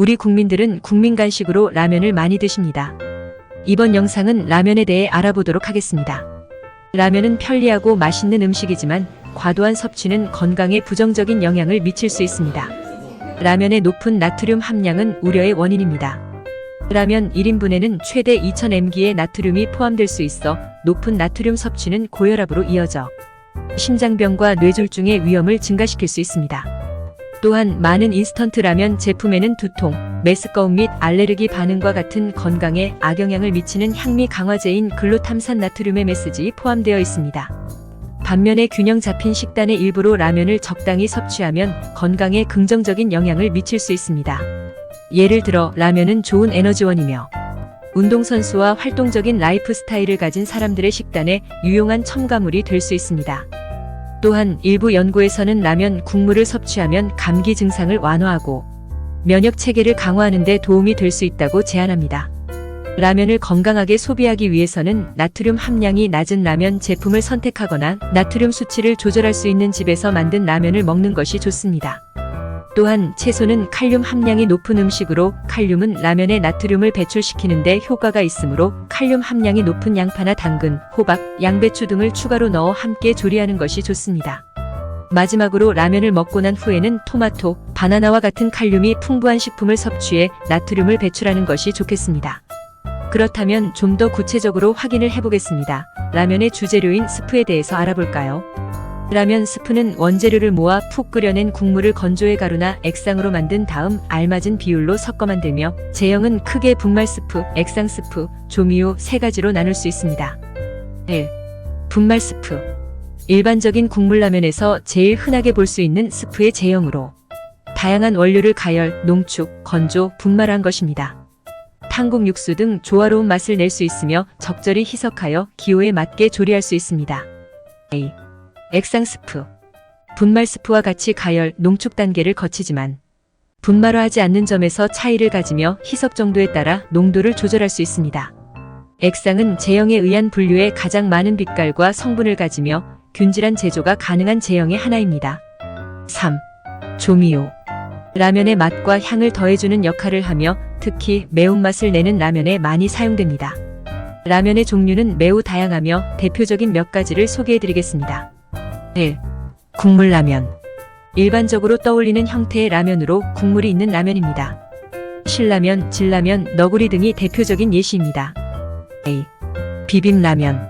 우리 국민들은 국민 간식으로 라면을 많이 드십니다. 이번 영상은 라면에 대해 알아보도록 하겠습니다. 라면은 편리하고 맛있는 음식이지만 과도한 섭취는 건강에 부정적인 영향을 미칠 수 있습니다. 라면의 높은 나트륨 함량은 우려의 원인입니다. 라면 1인분에는 최대 2000mg의 나트륨이 포함될 수 있어 높은 나트륨 섭취는 고혈압으로 이어져 심장병과 뇌졸중의 위험을 증가시킬 수 있습니다. 또한 많은 인스턴트 라면 제품에는 두통, 메스꺼움 및 알레르기 반응과 같은 건강에 악영향을 미치는 향미 강화제인 글루탐산 나트륨의 메시지 포함되어 있습니다. 반면에 균형 잡힌 식단의 일부로 라면을 적당히 섭취하면 건강에 긍정적인 영향을 미칠 수 있습니다. 예를 들어 라면은 좋은 에너지원이며 운동선수와 활동적인 라이프 스타일을 가진 사람들의 식단에 유용한 첨가물이 될 수 있습니다. 또한 일부 연구에서는 라면 국물을 섭취하면 감기 증상을 완화하고 면역 체계를 강화하는 데 도움이 될 수 있다고 제안합니다. 라면을 건강하게 소비하기 위해서는 나트륨 함량이 낮은 라면 제품을 선택하거나 나트륨 수치를 조절할 수 있는 집에서 만든 라면을 먹는 것이 좋습니다. 또한 채소는 칼륨 함량이 높은 음식으로 칼륨은 라면의 나트륨을 배출시키는데 효과가 있으므로 칼륨 함량이 높은 양파나 당근, 호박, 양배추 등을 추가로 넣어 함께 조리하는 것이 좋습니다. 마지막으로 라면을 먹고 난 후에는 토마토, 바나나와 같은 칼륨이 풍부한 식품을 섭취해 나트륨을 배출하는 것이 좋겠습니다. 그렇다면 좀 더 구체적으로 확인을 해보겠습니다. 라면의 주재료인 스프에 대해서 알아볼까요? 라면 스프는 원재료를 모아 푹 끓여낸 국물을 건조의 가루나 액상으로 만든 다음 알맞은 비율로 섞어 만들며 제형은 크게 분말 스프, 액상 스프, 조미료 세 가지로 나눌 수 있습니다. 1. 분말 스프. 일반적인 국물라면에서 제일 흔하게 볼 수 있는 스프의 제형으로 다양한 원료를 가열, 농축, 건조, 분말한 것입니다. 탕국 육수 등 조화로운 맛을 낼 수 있으며 적절히 희석하여 기호에 맞게 조리할 수 있습니다. A. 액상 스프. 분말 스프와 같이 가열, 농축 단계를 거치지만 분말화하지 않는 점에서 차이를 가지며 희석 정도에 따라 농도를 조절할 수 있습니다. 액상은 제형에 의한 분류에 가장 많은 빛깔과 성분을 가지며 균질한 제조가 가능한 제형의 하나입니다. 3. 조미료. 라면의 맛과 향을 더해주는 역할을 하며 특히 매운맛을 내는 라면에 많이 사용됩니다. 라면의 종류는 매우 다양하며 대표적인 몇 가지를 소개해드리겠습니다. 1. 국물라면. 일반적으로 떠올리는 형태의 라면으로 국물이 있는 라면입니다. 신라면, 진라면, 너구리 등이 대표적인 예시입니다. A. 비빔라면.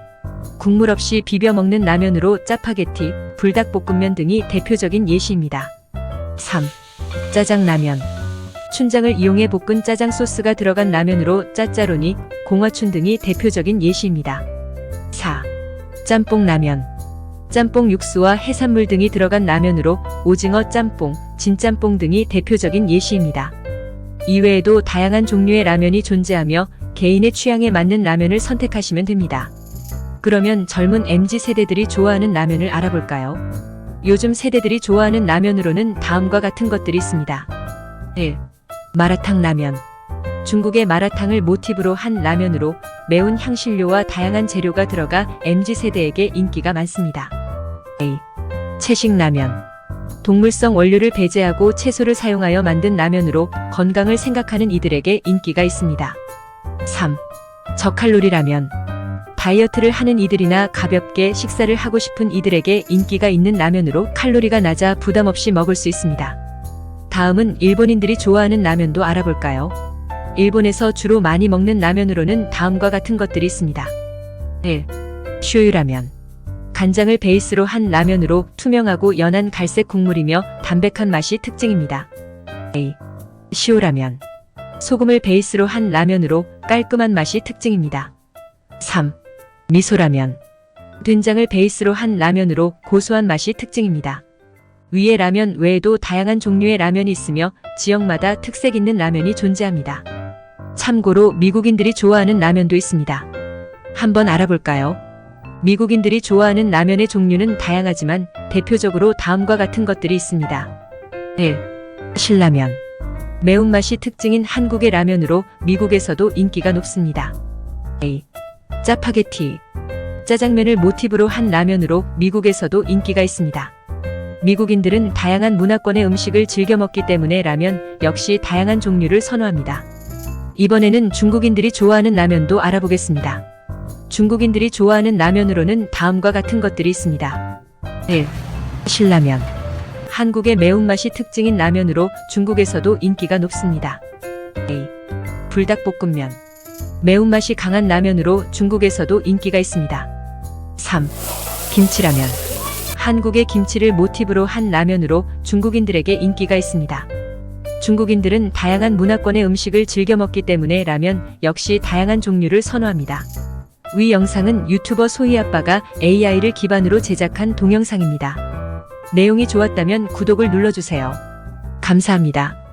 국물 없이 비벼 먹는 라면으로 짜파게티, 불닭볶음면 등이 대표적인 예시입니다. 3. 짜장라면. 춘장을 이용해 볶은 짜장 소스가 들어간 라면으로 짜짜로니, 공화춘 등이 대표적인 예시입니다. 4. 짬뽕라면. 짬뽕 육수와 해산물 등이 들어간 라면으로 오징어 짬뽕, 진짬뽕 등이 대표적인 예시입니다. 이외에도 다양한 종류의 라면이 존재하며 개인의 취향에 맞는 라면을 선택하시면 됩니다. 그러면 젊은 MZ 세대들이 좋아하는 라면을 알아볼까요? 요즘 세대들이 좋아하는 라면으로는 다음과 같은 것들이 있습니다. 1. 마라탕 라면. 중국의 마라탕을 모티브로 한 라면으로 매운 향신료와 다양한 재료가 들어가 MZ 세대에게 인기가 많습니다. A. 채식 라면. 동물성 원료를 배제하고 채소를 사용하여 만든 라면으로 건강을 생각하는 이들에게 인기가 있습니다. 3. 저칼로리 라면. 다이어트를 하는 이들이나 가볍게 식사를 하고 싶은 이들에게 인기가 있는 라면으로 칼로리가 낮아 부담 없이 먹을 수 있습니다. 다음은 일본인들이 좋아하는 라면도 알아볼까요? 일본에서 주로 많이 먹는 라면으로는 다음과 같은 것들이 있습니다. 1. 쇼유라면. 간장을 베이스로 한 라면으로 투명하고 연한 갈색 국물이며 담백한 맛이 특징입니다. A. 시오라면. 소금을 베이스로 한 라면으로 깔끔한 맛이 특징입니다. 3. 미소라면. 된장을 베이스로 한 라면으로 고소한 맛이 특징입니다. 위의 라면 외에도 다양한 종류의 라면이 있으며 지역마다 특색 있는 라면이 존재합니다. 참고로 미국인들이 좋아하는 라면도 있습니다. 한번 알아볼까요? 미국인들이 좋아하는 라면의 종류는 다양하지만 대표적으로 다음과 같은 것들이 있습니다. 1. 신라면. 매운맛이 특징인 한국의 라면으로 미국에서도 인기가 높습니다. A. 짜파게티. 짜장면을 모티브로 한 라면으로 미국에서도 인기가 있습니다. 미국인들은 다양한 문화권의 음식을 즐겨 먹기 때문에 라면 역시 다양한 종류를 선호합니다. 이번에는 중국인들이 좋아하는 라면도 알아보겠습니다. 중국인들이 좋아하는 라면으로는 다음과 같은 것들이 있습니다. 1. 신라면. 한국의 매운맛이 특징인 라면으로 중국에서도 인기가 높습니다. A. 불닭볶음면. 매운맛이 강한 라면으로 중국에서도 인기가 있습니다. 3. 김치라면. 한국의 김치를 모티브로 한 라면으로 중국인들에게 인기가 있습니다. 중국인들은 다양한 문화권의 음식을 즐겨 먹기 때문에 라면 역시 다양한 종류를 선호합니다. 위 영상은 유튜버 소희 아빠가 AI를 기반으로 제작한 동영상입니다. 내용이 좋았다면 구독을 눌러주세요. 감사합니다.